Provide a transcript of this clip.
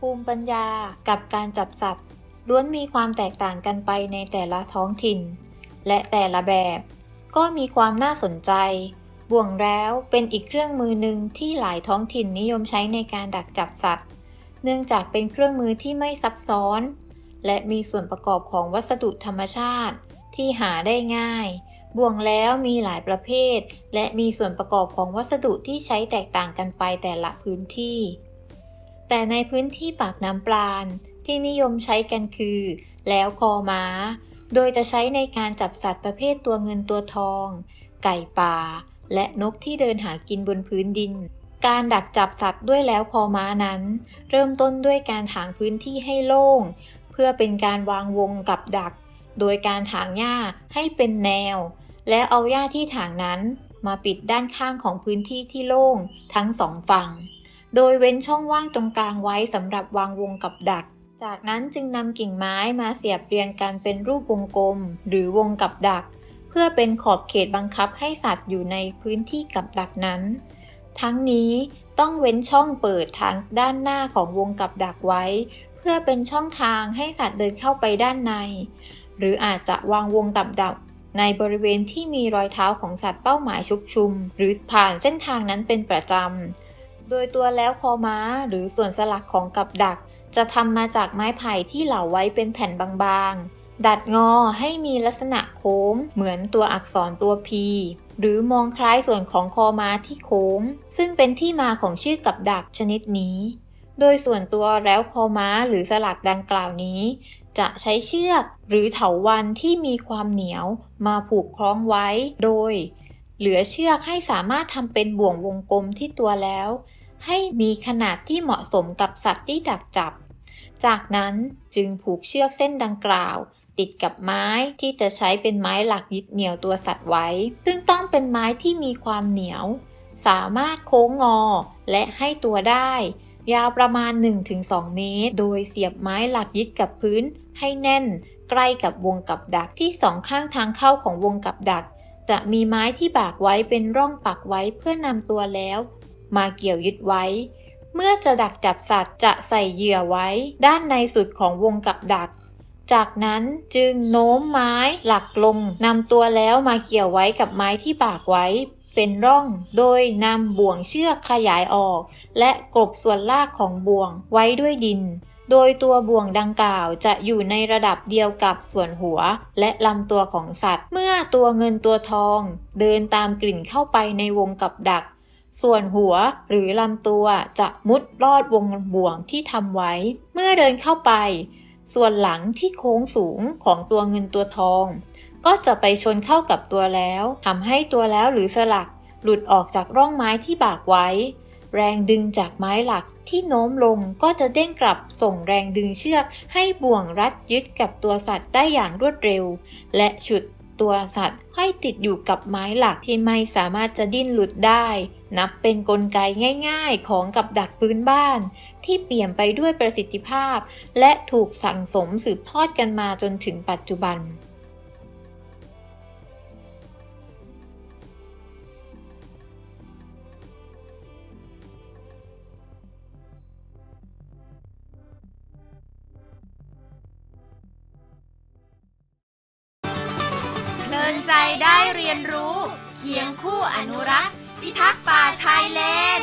ภูมิปัญญากับการจับสัตว์ล้วนมีความแตกต่างกันไปในแต่ละท้องถิ่น และแต่ละแบบ ก็มีความน่าสนใจ บ่วงแล้วเป็นอีกเครื่องมือหนึ่งที่หลายท้องถิ่นนิยมใช้ในการดักจับสัตว์ เนื่องจากเป็นเครื่องมือที่ไม่ซับซ้อน และมีส่วนประกอบของวัสดุธรรมชาติ ที่หาได้ง่าย บ่วงแล้วมีหลายประเภท และมีส่วนประกอบของวัสดุที่ใช้แตกต่างกันไปแต่ละพื้นที่ แต่ในพื้นที่ปากน้ำปลานที่นิยมใช้กันคือ แล้วคอม้า โดยจะใช้ในการจับสัตว์ประเภทตัวเงินตัวทอง ไก่ป่า และนกที่เดินหากินบนพื้นดิน การดักจับสัตว์ด้วยแล้วคอม้านั้น เริ่มต้นด้วยการถางพื้นที่ให้โล่ง เพื่อเป็นการวางวงกับดัก โดยการถางหญ้าให้เป็นแนว และเอาหญ้าที่ถางนั้นมาปิดด้านข้างของพื้นที่ที่โล่งทั้งสองฝั่ง โดยเว้นช่องว่างตรงกลางไว้สำหรับวางวงกับดัก จากนั้นจึงนำกิ่งไม้มาเสียบเรียงกันเป็นรูปวงกลม หรือวงกับดัก เพื่อเป็นขอบเขตบังคับให้สัตว์อยู่ในพื้นที่กับดักนั้น ทั้งนี้ต้องเว้นช่องเปิดทางด้านหน้าของวงกับดักไว้ เพื่อเป็นช่องทางให้สัตว์เดินเข้าไปด้านใน หรืออาจจะวางวงกับดักในบริเวณที่มีรอยเท้าของสัตว์เป้าหมายชุกชุม หรือผ่านเส้นทางนั้นเป็นประจำ โดยตัวแล้วคอม้าหรือส่วนสลักของกับดัก จะทำมาจากไม้ไผ่ที่เหลาไว้เป็นแผ่นบางๆ ดัดงอให้มีลักษณะโค้ง เหมือนตัวอักษรตัว P หรือมองคล้ายส่วนของคอม้าที่โค้ง ซึ่งเป็นที่มาของชื่อกับดักชนิดนี้ โดยส่วนตัวแล้วคอม้าหรือสลักดังกล่าวนี้ จะใช้เชือกหรือเถาวันที่มีความเหนียวมาผูกคล้องไว้ โดย เหลือเชือกให้สามารถทำเป็นบ่วงวงกลมที่ตัวแล้ว ให้มีขนาดที่เหมาะสมกับสัตว์ที่ดักจับ จากนั้นจึงผูกเชือกเส้นดังกล่าว ติดกับไม้ที่จะใช้เป็นไม้หลักยึดเหนี่ยวตัวสัตว์ไว้ ซึ่งต้องเป็นไม้ที่มีความเหนียว สามารถโค้งงอและให้ตัวได้ ยาวประมาณ 1-2 เมตร โดยเสียบไม้หลักยึดกับพื้นให้แน่นใกล้กับวงกับดักที่สองข้างทางเข้าของวงกับดัก จะมีไม้ที่บากไว้เป็นร่องปักไว้เพื่อนำตัวแล้ว มาเกี่ยวยึดไว้ เมื่อจะดักจับสัตว์จะใส่เหยื่อไว้ด้านในสุดของวงกับดัก จากนั้นจึงโน้มไม้หลักลงนำตัวแล้วมาเกี่ยวไว้กับไม้ที่บากไว้ เป็นร่อง โดยนำบ่วงเชือกขยายออก และกลบส่วนลากของบ่วงไว้ด้วยดินโดยตัวบ่วงดังกล่าวจะอยู่ในระดับเดียวกับส่วนหัวและลำตัวของสัตว์ เมื่อตัวเงินตัวทอง เดินตามกลิ่นเข้าไปในวงกับดัก ส่วนหัวหรือลำตัวจะมุดลอดวงบ่วงที่ทำไว้ เมื่อเดินเข้าไป ส่วนหลังที่โค้งสูงของตัวเงินตัวทอง ก็จะไปชนเข้ากับตัวแล้วทำให้ตัวแล้วหรือสลัก หลุดออกจากร่องไม้ที่บากไว้ แรงดึงจากไม้หลักที่โน้มลงก็จะเด้งกลับส่งแรงดึงเชือกให้บ่วงรัดยึดกับตัวสัตว์ได้อย่างรวดเร็ว และฉุด ตัวสัตว์ให้ติดอยู่กับไม้หลักที่ไม่สามารถจะดิ้นหลุดได้ นับเป็นนกลไกง่ายๆของกับดักพื้นบ้าน ที่เปลี่ยนไปด้วยประสิทธิภาพ และถูกสั่งสมสืบทอดกันมาจนถึงปัจจุบัน เพลินใจได้เรียนรู้ เคียงคู่อนุรักษ์ พิทักษ์ป่าชายเลน